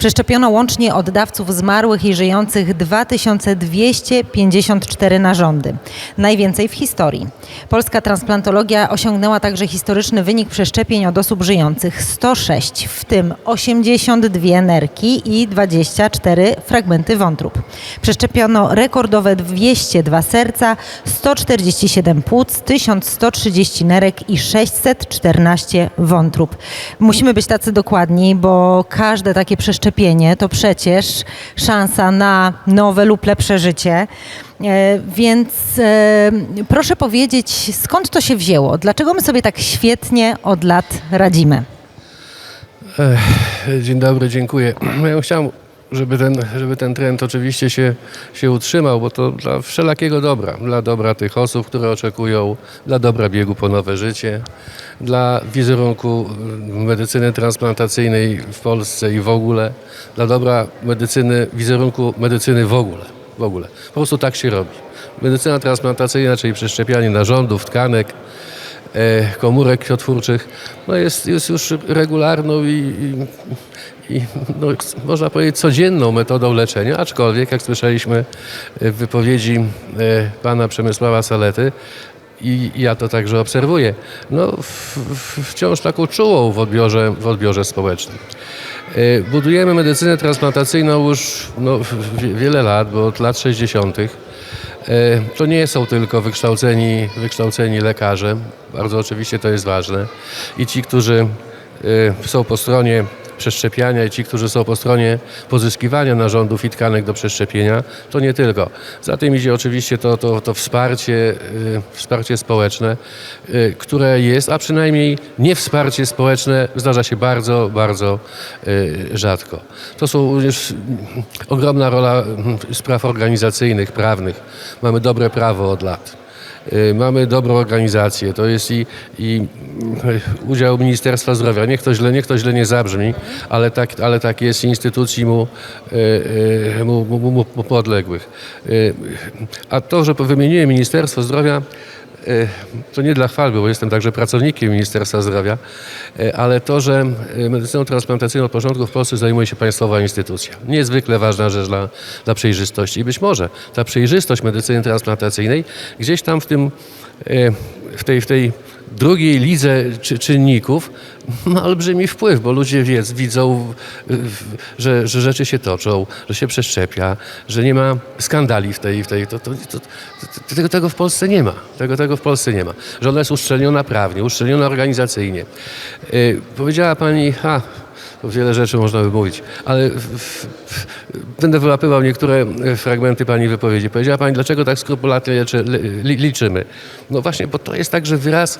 Przeszczepiono łącznie oddawców zmarłych i żyjących 2254 narządy. Najwięcej w historii. Polska transplantologia osiągnęła także historyczny wynik przeszczepień od osób żyjących 106, w tym 82 nerki i 24 fragmenty wątrób. Przeszczepiono rekordowe 202 serca, 147 płuc, 1130 nerek i 614 wątrób. Musimy być tacy dokładni, bo każde takie przeszczepienie to przecież szansa na nowe lub lepsze życie. E, Więc e, proszę powiedzieć, skąd to się wzięło? Dlaczego my sobie tak świetnie od lat radzimy? Dzień dobry, dziękuję. Ja bym chciał, żeby ten, żeby ten trend oczywiście się, się utrzymał, bo to dla wszelakiego dobra. Dla dobra tych osób, które oczekują, dla dobra biegu po nowe życie, dla wizerunku y, medycyny transplantacyjnej w Polsce i w ogóle, dla dobra medycyny, wizerunku medycyny w ogóle. W ogóle. Po prostu tak się robi. Medycyna transplantacyjna, czyli przeszczepianie narządów, tkanek, e, komórek krwiotwórczych, no jest, jest już regularną i, i, i no, można powiedzieć codzienną metodą leczenia, aczkolwiek jak słyszeliśmy w wypowiedzi e, pana Przemysława Salety, i ja to także obserwuję, no w, w, wciąż taką czułą w odbiorze, w odbiorze społecznym. E, Budujemy medycynę transplantacyjną już no, wie- wiele lat, bo od lat 60. E, To nie są tylko wykształceni, wykształceni lekarze, bardzo oczywiście to jest ważne. I ci, którzy są po stronie przeszczepiania i ci, którzy są po stronie pozyskiwania narządów i tkanek do przeszczepienia, to nie tylko. Za tym idzie oczywiście to, to, to wsparcie, y, wsparcie społeczne, y, które jest, a przynajmniej nie wsparcie społeczne zdarza się bardzo, bardzo y, rzadko. To są również ogromna rola spraw organizacyjnych, prawnych. Mamy dobre prawo od lat. Y, Mamy dobrą organizację, to jest i, i y, udział Ministerstwa Zdrowia. Niech to źle, niech to źle nie zabrzmi, ale tak, ale tak jest instytucji mu, y, mu, mu, mu, podległych. A to, że wymieniłem Ministerstwo Zdrowia, to nie dla chwalby, bo jestem także pracownikiem Ministerstwa Zdrowia, y, ale to, że y, medycyną transplantacyjną od początku w Polsce zajmuje się państwowa instytucja. Niezwykle ważna rzecz dla, dla przejrzystości. I być może ta przejrzystość medycyny transplantacyjnej gdzieś tam w tym, y, w tej, w tej drugiej lidze czy, czynników ma olbrzymi wpływ, bo ludzie wiedz, widzą, że, że rzeczy się toczą, że się przeszczepia, że nie ma skandali w tej... W tej to, to, to, to, tego, tego w Polsce nie ma. Tego, tego w Polsce nie ma. Że ona jest uszczelniona prawnie, uszczelniona organizacyjnie. Y, powiedziała pani, ha, wiele rzeczy można by mówić, ale w, w, będę wyłapywał niektóre e, fragmenty Pani wypowiedzi. Powiedziała Pani, dlaczego tak skrupulatnie leczy, li, liczymy. No właśnie, bo to jest także wyraz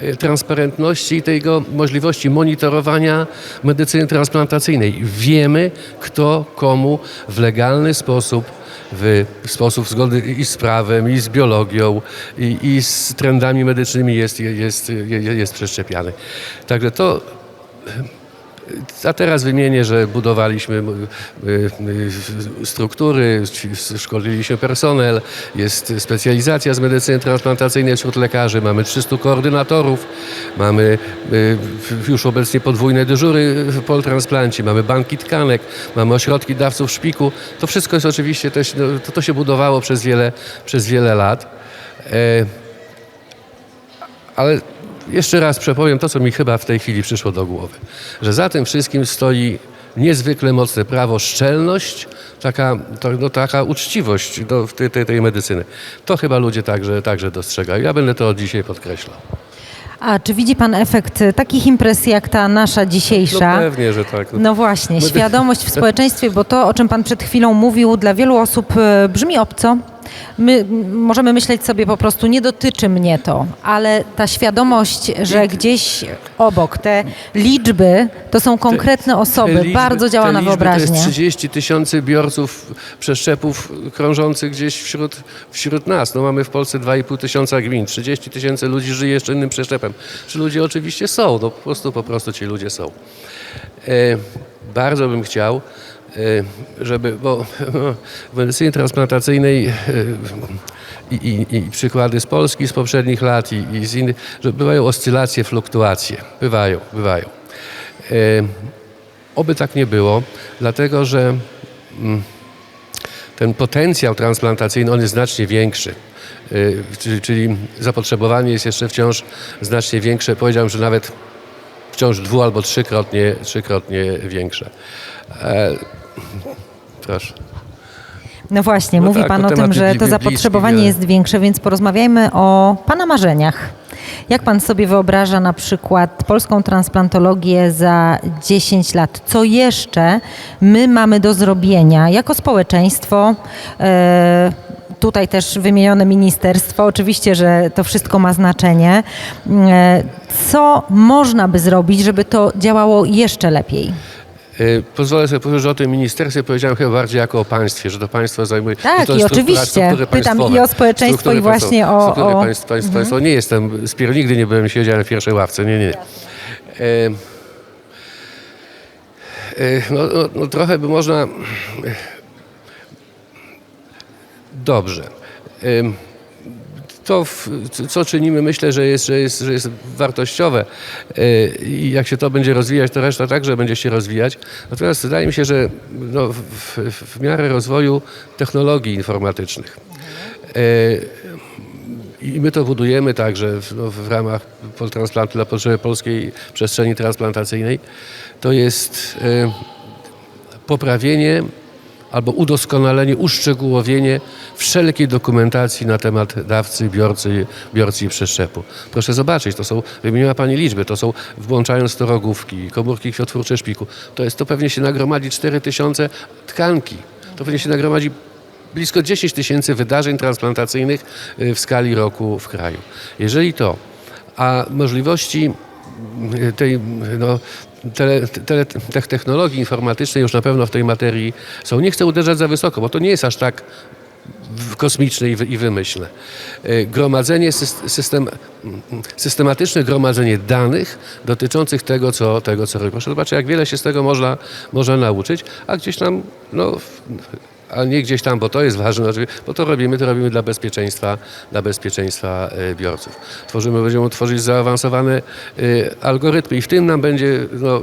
e, transparentności i tego możliwości monitorowania medycyny transplantacyjnej. Wiemy, kto komu w legalny sposób w sposób zgodny i z prawem, i z biologią, i, i z trendami medycznymi jest, jest, jest, jest przeszczepiany. Także to a teraz wymienię, że budowaliśmy y, y, struktury, szkoliliśmy personel, jest specjalizacja z medycyny transplantacyjnej wśród lekarzy, mamy 300 koordynatorów, mamy y, już obecnie podwójne dyżury w poltransplancie, mamy banki tkanek, mamy ośrodki dawców szpiku. To wszystko jest oczywiście też, no, to, to się budowało przez wiele, przez wiele lat. E, ale jeszcze raz przepowiem to, co mi chyba w tej chwili przyszło do głowy. Że za tym wszystkim stoi niezwykle mocne prawo, szczelność, taka, to, no, taka uczciwość do tej, tej, tej medycyny. To chyba ludzie także, także dostrzegają. Ja będę to od dzisiaj podkreślał. A czy widzi Pan efekt takich impresji jak ta nasza No dzisiejsza? pewnie, że tak. No właśnie, świadomość w społeczeństwie, bo to, o czym Pan przed chwilą mówił, dla wielu osób e, brzmi obco. My możemy myśleć sobie po prostu, nie dotyczy mnie to, ale ta świadomość, że gdzieś obok te liczby to są konkretne osoby, liczby- bardzo działa na wyobraźnię. To jest 30 tysięcy biorców przeszczepów krążących gdzieś wśród, wśród nas. No mamy w Polsce 2,5 tysiąca gmin, 30 tysięcy ludzi żyje jeszcze innym przeszczepem. Czy ludzie oczywiście są, no po prostu, po prostu ci ludzie są. E, bardzo bym chciał, żeby, bo w medycynie transplantacyjnej e, i, i, i przykłady z Polski z poprzednich lat i, i z innych, że bywają oscylacje, fluktuacje. Bywają, bywają. E, Oby tak nie było, dlatego że mm, ten potencjał transplantacyjny on jest znacznie większy. Y, Czyli, zapotrzebowanie jest jeszcze wciąż znacznie większe. Powiedziałbym, że nawet wciąż dwu albo trzykrotnie, trzykrotnie większe. Proszę. No właśnie, No mówi tak, Pan o tym, że to zapotrzebowanie wiele. jest większe, więc porozmawiajmy o Pana marzeniach. Jak Pan sobie wyobraża na przykład polską transplantologię za 10 lat? Co jeszcze my mamy do zrobienia jako społeczeństwo? E, tutaj też wymienione ministerstwo, oczywiście, że to wszystko ma znaczenie. E, co można by zrobić, żeby to działało jeszcze lepiej? Y, Pozwolę sobie powiedzieć, że o tym ministerstwie powiedziałem chyba bardziej jako o państwie, że to państwo zajmuje... Tak, i oczywiście. Pytam i o społeczeństwo, i właśnie o- Struktury o- Mhm. Państw, państw, państwo. Nie jestem, spier, nigdy nie byłem, siedziałem w pierwszej ławce, nie, nie. nie. E, e, no, no, no trochę by można... Dobrze. To, w, co czynimy, myślę, że jest, że jest, że jest wartościowe. Yy, i jak się to będzie rozwijać, to reszta także będzie się rozwijać. Natomiast wydaje mi się, że no, w, w, w miarę rozwoju technologii informatycznych. Yy, i my to budujemy także w, no, w ramach poltransplantu dla potrzeby polskiej przestrzeni transplantacyjnej, to jest yy, poprawienie albo udoskonalenie, uszczegółowienie wszelkiej dokumentacji na temat dawcy, biorcy, biorcy i przeszczepu. Proszę zobaczyć, to są, wymieniła Pani liczby, to są, włączając to rogówki, komórki krwiotwórcze szpiku, to jest, to pewnie się nagromadzi 4000 tkanki. To pewnie się nagromadzi blisko 10 tysięcy wydarzeń transplantacyjnych y, w skali roku w kraju. Jeżeli to, a możliwości y, tej no, tele, tele, tech- technologii informatycznej już na pewno w tej materii są. Nie chcę uderzać za wysoko, bo to nie jest aż tak kosmiczne i, wy, i wymyślne. Y, Gromadzenie, sys- system, systematyczne gromadzenie danych dotyczących tego, co, tego, co robi. Proszę zobaczyć, jak wiele się z tego można, można nauczyć, a gdzieś tam, no, a nie gdzieś tam, bo to jest ważne, bo to robimy, to robimy dla bezpieczeństwa, dla bezpieczeństwa e, biorców. Tworzymy, będziemy tworzyć zaawansowane e, algorytmy i w tym nam będzie, no,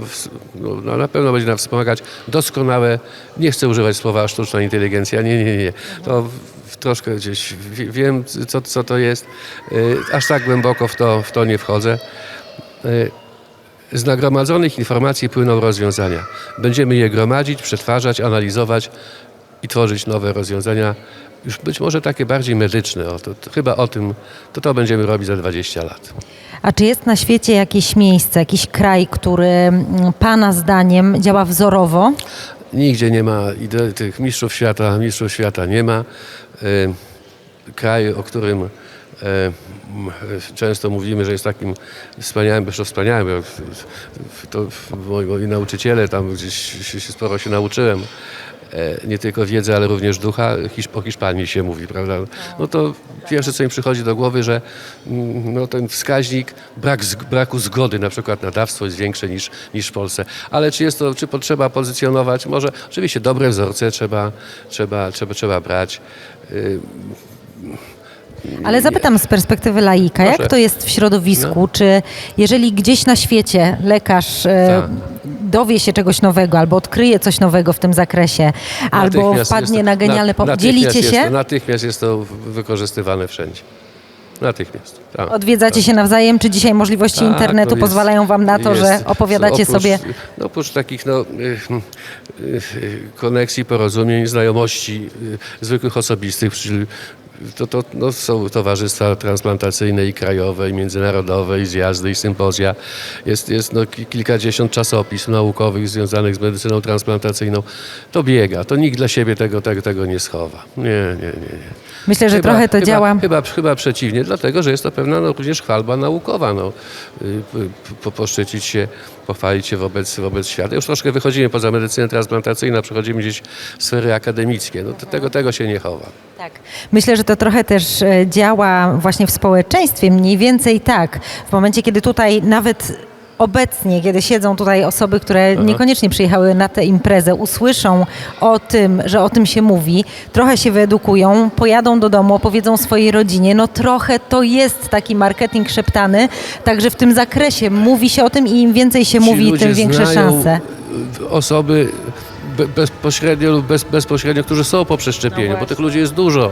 no, no, na pewno będzie nam wspomagać doskonałe, nie chcę używać słowa sztuczna inteligencja, nie, nie, nie, to troszkę gdzieś wie- wiem, co, co to jest, e, aż tak głęboko w to, w to nie wchodzę. Z nagromadzonych informacji płyną rozwiązania. Będziemy je gromadzić, przetwarzać, analizować i tworzyć nowe rozwiązania, już być może takie bardziej medyczne. O, to, to chyba o tym, to to będziemy robić za 20 lat. A czy jest na świecie jakieś miejsce, jakiś kraj, który mm, Pana zdaniem działa wzorowo? Nigdzie nie ma tych mistrzów świata, mistrzów świata nie ma. Y, Kraj, o którym e, często mówimy, że jest takim wspaniałym, zresztą wspaniałym, to moi, moi nauczyciele, tam gdzieś się, sporo się nauczyłem, e, nie tylko wiedzy, ale również ducha, o Hiszpanii się mówi, prawda? No to pierwsze, co mi przychodzi do głowy, że mm, no, ten wskaźnik brak, braku zgody na przykład na dawstwo jest większy niż, niż w Polsce. Ale czy jest to, czy potrzeba pozycjonować? Może oczywiście dobre wzorce trzeba, trzeba, trzeba, trzeba brać. Y, Ale zapytam z perspektywy laika, jak Proszę. to jest w środowisku? No. Czy jeżeli gdzieś na świecie lekarz e, Tak. Dowie się czegoś nowego albo odkryje coś nowego w tym zakresie, albo wpadnie jest to- na genialny pomysł, dzielicie jest się? To, natychmiast jest to wykorzystywane wszędzie. Natychmiast. tak. Odwiedzacie się nawzajem, czy dzisiaj możliwości Tak, internetu no jest- pozwalają Wam na to, że jest- opowiadacie oprócz, sobie... No, oprócz takich no, y, y, y, koneksji, porozumień, znajomości zwykłych osobistych, czyli to, to no, są towarzystwa transplantacyjne i krajowe, i międzynarodowe, i zjazdy, i sympozja. Jest, jest no, ki- kilkadziesiąt czasopism naukowych związanych z medycyną transplantacyjną. To biega, to nikt dla siebie tego, tego, tego nie schowa. Nie, nie, nie. nie. Myślę, że trochę to chyba, działa... Chyba, chyba przeciwnie, dlatego że jest to pewna no, również chwalba naukowa. No. Y, po, poszczycić się, pochwalić się wobec, wobec świata. Już troszkę wychodzimy poza medycynę transplantacyjną, przechodzimy gdzieś w sfery akademickie. No, tego, tego się nie chowa. Tak. Myślę, że to trochę też e, działa właśnie w społeczeństwie, mniej więcej tak. W momencie, kiedy tutaj nawet obecnie, kiedy siedzą tutaj osoby, które niekoniecznie przyjechały na tę imprezę, usłyszą o tym, że o tym się mówi, trochę się wyedukują, pojadą do domu, opowiedzą swojej rodzinie, no trochę to jest taki marketing szeptany, także w tym zakresie mówi się o tym i im więcej się Ci mówi, tym większe znają, szanse. osoby be- bezpośrednio lub bez, bezpośrednio, którzy są po przeszczepieniu, bo tych ludzi jest dużo.